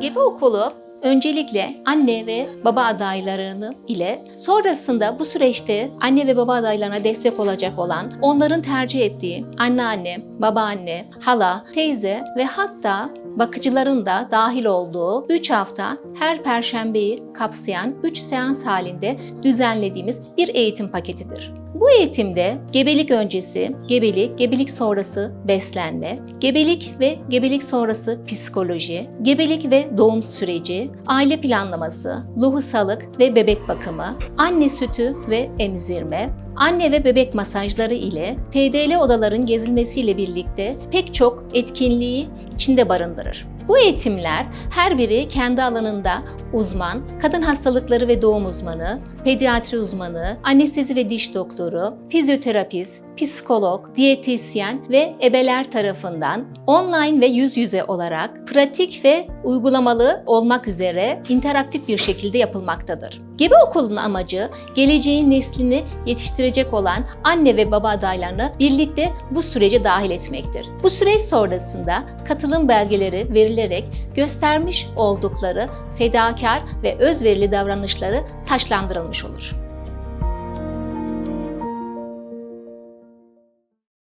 Gebe okulu öncelikle anne ve baba adaylarını ile sonrasında bu süreçte anne ve baba adaylarına destek olacak olan onların tercih ettiği anneanne, babaanne, hala, teyze ve hatta bakıcıların da dahil olduğu 3 hafta her perşembeyi kapsayan 3 seans halinde düzenlediğimiz bir eğitim paketidir. Bu eğitimde gebelik öncesi, gebelik, gebelik sonrası beslenme, gebelik ve gebelik sonrası psikoloji, gebelik ve doğum süreci, aile planlaması, lohusalık ve bebek bakımı, anne sütü ve emzirme, anne ve bebek masajları ile TDL odaların gezilmesiyle birlikte pek çok etkinliği içinde barındırır. Bu eğitimler her biri kendi alanında uzman, kadın hastalıkları ve doğum uzmanı, pediatri uzmanı, anestezi ve diş doktoru, fizyoterapist, psikolog, diyetisyen ve ebeler tarafından online ve yüz yüze olarak pratik ve uygulamalı olmak üzere interaktif bir şekilde yapılmaktadır. Gebe okulunun amacı geleceğin neslini yetiştirecek olan anne ve baba adaylarını birlikte bu sürece dahil etmektir. Bu süreç sonrasında katılım belgeleri verilerek göstermiş oldukları fedakar ve özverili davranışları taşlandırılmış olur.